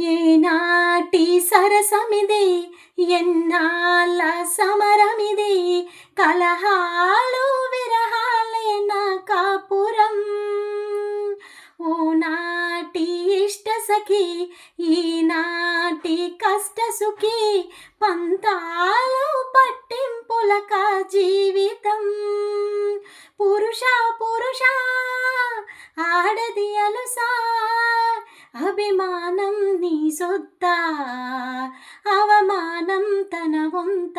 ఏనాటి సరసమిదే ఎన్నాళ్ళ సమరమిదే కలహాలు విరహాలే నా కాపురం. నాటి ఇష్ట సఖి ఈనాటి కష్ట సుఖి పంతాలు పట్టింపులక జీవితం. పురుష పురుష ఆడది అలుసా నీ అవమానం తన వంత.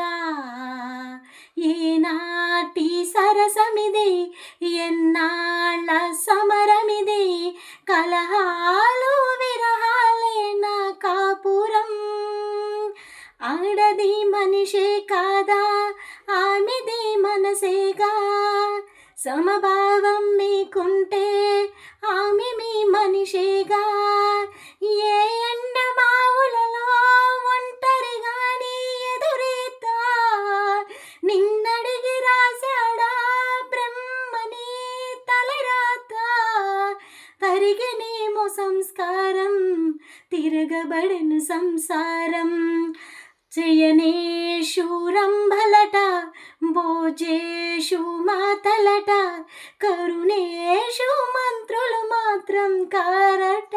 ఏనాటి సరసమిది ఎన్నాళ్ళ సమరమిది కలహాలు విరహాలే నా కాపురం. ఆడది మనిషే కాదా ఆమెది మనసేగా. సమభావం మీకుంటే తిరగనేమో సంస్కారం తిరగబడను సంసారం. జయనేషు శూరంభలట భోజేషు మాతలట కరుణేషు మంత్రులు మాత్రం కారట.